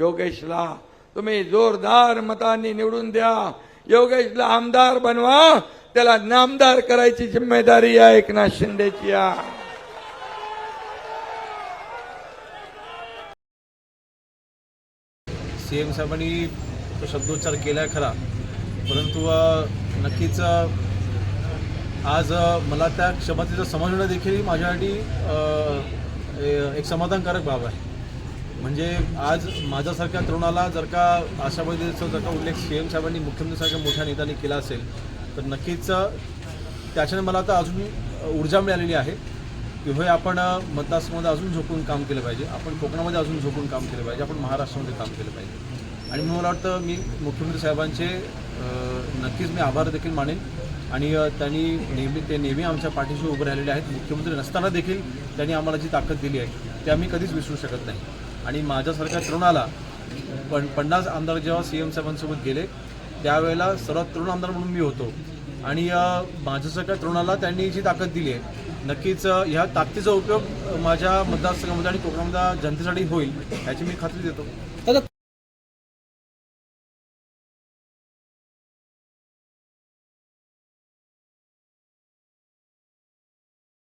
योगेशला तुम्ही जोरदार मतांनी निवडून द्या. योगेशला आमदार बनवा. त्याला नामदार करायची जिम्मेदारी या एकनाथ शिंदेची. या सी एम साहेबांनी तो शब्दोच्चार केला आहे खरा. परंतु नक्कीच आज मला त्या क्षमतेचं समजणं देखील माझ्यासाठी एक समाधानकारक बाब आहे. म्हणजे आज माझ्यासारख्या तरुणाला जर का अशा पद्धतीचा जर का उल्लेख सी एम साहेबांनी मुख्यमंत्रीसारख्या मोठ्या नेत्यांनी केला असेल तर नक्कीच त्याच्याने मला आता अजून ऊर्जा मिळालेली आहे. की होय आपण मतदारसंघामध्ये अजून झोपून काम केलं पाहिजे. आपण कोकणामध्ये अजून झोपून काम केलं पाहिजे. आपण महाराष्ट्रामध्ये काम केलं पाहिजे. आणि मला वाटतं मी मुख्यमंत्री साहेबांचे नक्कीच मी आभार देखील मानेन. आणि त्यांनी नेहमी ते नेहमी आमच्या पाठीशी उभे राहिलेले आहेत. मुख्यमंत्री नसताना देखील त्यांनी आम्हाला जी ताकद दिली आहे ते आम्ही कधीच विसरू शकत नाही. आणि माझ्यासारख्या तरुणाला पण पन्नास आमदार जेव्हा सी एम साहेबांसोबत गेले त्यावेळेला सर्वात तरुण आमदार म्हणून मी होतो. आणि माझ्यासारख्या तरुणाला त्यांनी जी ताकद दिली आहे नक्कीच ह्या ताकदीचा उपयोग माझ्या मतदारसंघामध्ये आणि कोकणामध्ये जनतेसाठी होईल याची मी खात्री देतो.